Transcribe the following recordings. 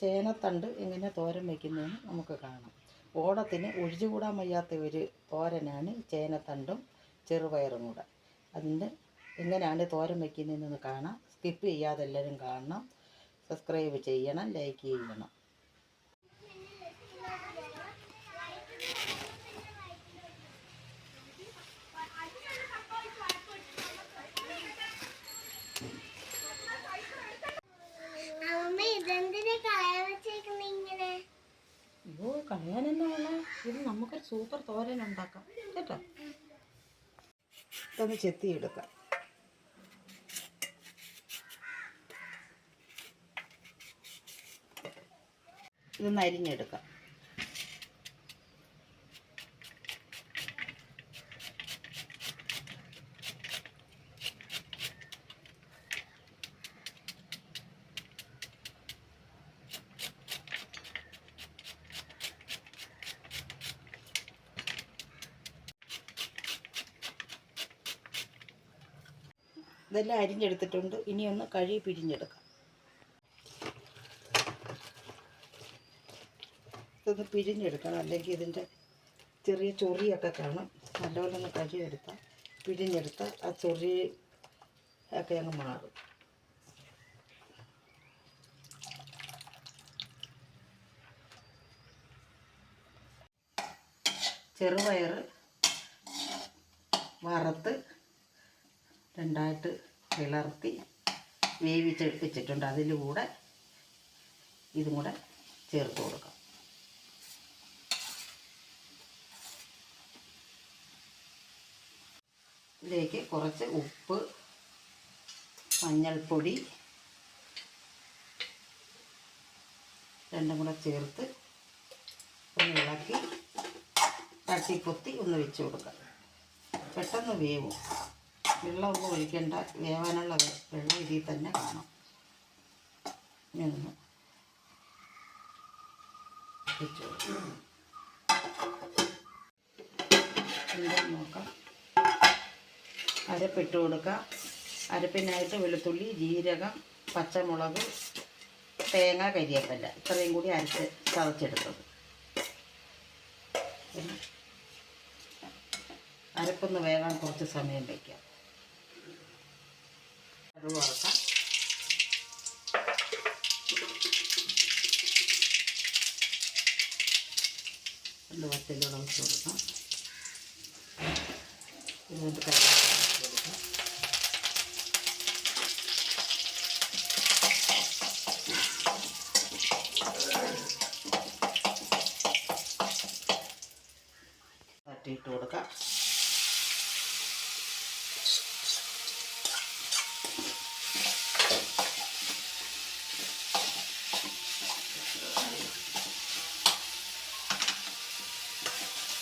ചേനത്തണ്ട് എങ്ങനെ തോരൻ വയ്ക്കുന്നതെന്ന് നമുക്ക് കാണാം. ഓണത്തിന് ഒഴിച്ചുകൂടാൻ വയ്യാത്ത ഒരു തോരനാണ് ചേനത്തണ്ടും ചെറുപയറും കൂടെ. അതിന്റെ എങ്ങനെയാണ് തോരൻ വയ്ക്കുന്നതെന്ന് കാണാം. സ്കിപ്പ് ചെയ്യാതെ എല്ലാവരും കാണണം. സബ്സ്ക്രൈബ് ചെയ്യണം ലൈക്ക് ചെയ്യണം അമ്മ ഇതെന്തിനാ കളയാൻ വെച്ചേക്കുന്നെ ഇങ്ങനെ കളയാനെന്നാ ഉള്ള ഇത് നമുക്കൊരു സൂപ്പർ തോരൻ ഉണ്ടാക്കാം. കേട്ടോ? ഇതൊന്ന് ചെത്തിയെടുക്കാം. ഇതൊന്ന് അരിഞ്ഞെടുക്കാം. ഇതെല്ലാം അരിഞ്ഞെടുത്തിട്ടുണ്ട്. ഇനിയൊന്ന് കഴി പിഴിഞ്ഞെടുക്കാം. ഇതൊന്ന് പിഴിഞ്ഞെടുക്കണം. അല്ലെങ്കിൽ ഇതിന്റെ ചെറിയ ചൊറിയൊക്കെ കാണും. നല്ലപോലെ ഒന്ന് കഴുകിയെടുത്താൽ പിഴിഞ്ഞെടുത്താൽ ആ ചൊറി ഒക്കെ അങ്ങ് മാറും. ചെറുപയർ വറുത്ത് രണ്ടായിട്ട് കിളർത്തി വേവിച്ച് വെച്ചിട്ടുണ്ട് അതിൽ കൂടെ ഇതും കൂടെ ചേർത്ത് കൊടുക്കാം. ഇതിലേക്ക് കുറച്ച് ഉപ്പ് മഞ്ഞൾപ്പൊടി രണ്ടും കൂടെ ചേർത്ത് ഒന്ന് ഇളക്കി തട്ടിപ്പൊത്തി ഒന്ന് വെച്ച് കൊടുക്കാം. പെട്ടെന്ന് വേവും. വെള്ളമൊന്നും ഒഴിക്കേണ്ട. വേവാനുള്ള വെള്ളം ഇതിൽ തന്നെ കാണാം. എന്താന്ന് നോക്കാം. അരപ്പിട്ട് കൊടുക്കുക അരപ്പിനായിട്ട് വെളുത്തുള്ളി ജീരകം പച്ചമുളക് തേങ്ങ കരിയേപ്പല്ല ഇത്രയും കൂടി അരച്ച് ചതച്ചെടുത്തത് പിന്നെ അരപ്പൊന്ന് വേകാൻ കുറച്ച് സമയം വയ്ക്കാം. അത് വറക്കാം. രണ്ട് വറ്റലുള്ള വെച്ച് കൊടുക്കാം. എന്നിട്ട് കറിവേപ്പില ഇട്ട് കൊടുക്കാം. തട്ടിയിട്ട് കൊടുക്കാം.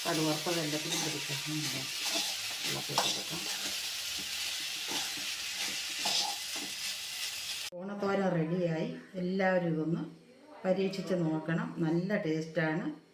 കടുവറുത്ത വെള്ളത്തിലും പിടിക്കണം വെള്ളത്തിൽ കൊടുക്കാം. ഓണത്തോരൻ റെഡിയായി. എല്ലാവരും ഇതൊന്ന് പരീക്ഷിച്ച് നോക്കണം. നല്ല ടേസ്റ്റാണ്.